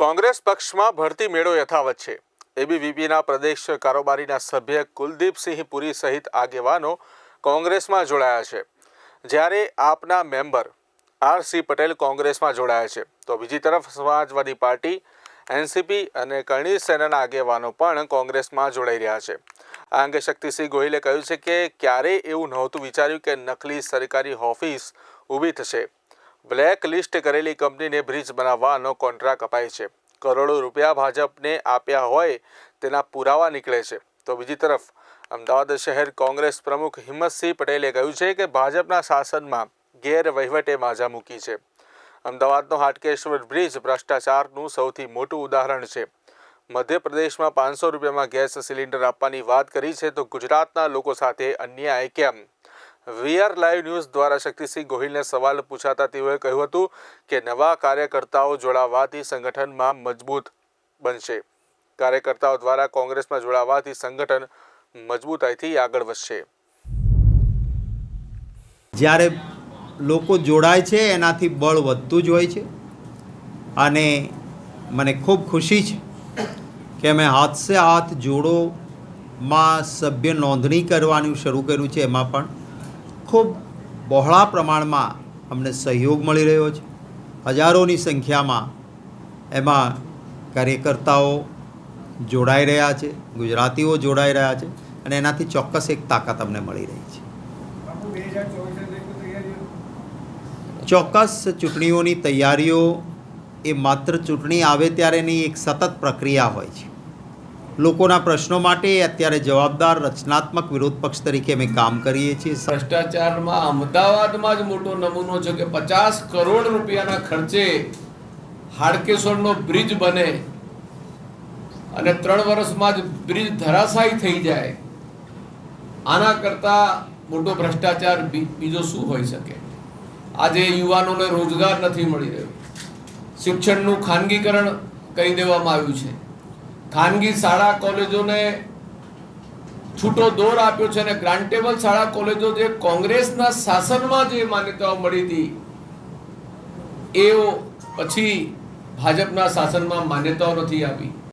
કોંગ્રેસ પક્ષમાં ભરતી મેળો યથાવત છે. એબીવીપીના પ્રદેશ કારોબારીના સભ્ય કુલદીપસિંહ પુરી સહિત આગેવાનો કોંગ્રેસમાં જોડાયા છે. જ્યારે આપના મેમ્બર આર સી પટેલ કોંગ્રેસમાં જોડાયા છે, તો બીજી તરફ સમાજવાદી પાર્ટી એનસીપી અને કરણી સેનાના આગેવાનો પણ કોંગ્રેસમાં જોડાઈ રહ્યા છે. આ અંગે શક્તિસિંહ ગોહિલે કહ્યું છે કે ક્યારેય એવું નહોતું વિચાર્યું કે નકલી સરકારી ઓફિસ ઊભી થશે. બ્લેક લિસ્ટ કરેલી કંપનીને બ્રિજ બનાવવાનો કોન્ટ્રાક્ટ અપાય છે. કરોડો રૂપિયા ભાજપને આપ્યા હોય તેના પુરાવા નીકળે છે. તો બીજી તરફ, અમદાવાદ શહેર કોંગ્રેસ પ્રમુખ હિંમતસિંહ પટેલે કહ્યું છે કે ભાજપના શાસનમાં ગેરવહીવટે માજા મૂકી છે. અમદાવાદનો હાટકેશ્વર બ્રિજ ભ્રષ્ટાચારનું સૌથી મોટું ઉદાહરણ છે. મધ્યપ્રદેશમાં પાંચસો રૂપિયામાં ગેસ સિલિન્ડર આપવાની વાત કરી છે તો ગુજરાતના લોકો સાથે અન્યાય કેમ? વીઆર લાઈવ ન્યૂઝ દ્વારા શક્તિસિંહ ગોહિલને સવાલ પૂછાતા તેઓએ કહ્યું હતું કે નવા કાર્યકર્તાઓ જોડાવાથી સંગઠનમાં મજબૂત બનશે. કાર્યકર્તાઓ દ્વારા કોંગ્રેસમાં જોડાવાથી સંગઠન મજબૂતાઈથી આગળ વધશે. જ્યારે લોકો જોડાય છે, એનાથી બળ વધતું જ હોય છે. અને મને ખૂબ ખુશી છે કે અમે હાથ હાથ જોડોમાં સભ્ય નોંધણી કરવાનું શરૂ કર્યું છે, એમાં પણ ખૂબ બહોળા પ્રમાણમાં અમને સહયોગ મળી રહ્યો છે. હજારોની સંખ્યામાં એમાં કાર્યકર્તાઓ જોડાઈ રહ્યા છે, ગુજરાતીઓ જોડાઈ રહ્યા છે અને એનાથી ચોક્કસ એક તાકાત અમને મળી રહી છે. ચોક્કસ ચૂંટણીઓની તૈયારીઓ એ માત્ર ચૂંટણી આવે ત્યારેની એક સતત પ્રક્રિયા હોય છે. લોકોના પ્રશ્નો માટે અત્યારે જવાબદાર રચનાત્મક વિરોધ પક્ષ તરીકે અમે કામ કરીએ છીએ. ભ્રષ્ટાચારમાં અમદાવાદમાં જ મોટો નમૂનો છે કે પચાસ કરોડ રૂપિયાના ખર્ચે હાડકેશ્વરનો બ્રિજ બને અને ત્રણ વર્ષમાં જ બ્રિજ ધરાશાયી થઈ જાય. આના કરતાં મોટો ભ્રષ્ટાચાર બીજો શું હોઈ શકે? આજે યુવાનોને રોજગાર નથી મળી રહ્યો. શિક્ષણનું ખાનગીકરણ કરી દેવામાં આવ્યું છે. ખાનગી શાળા કોલેજોને છૂટો દોર આપ્યો છે અને ગ્રાન્ટેબલ શાળા કોલેજો જે કોંગ્રેસના શાસનમાં જે માન્યતાઓ મળી હતી, એઓ પછી ભાજપના શાસનમાં માન્યતાઓ નથી આપી.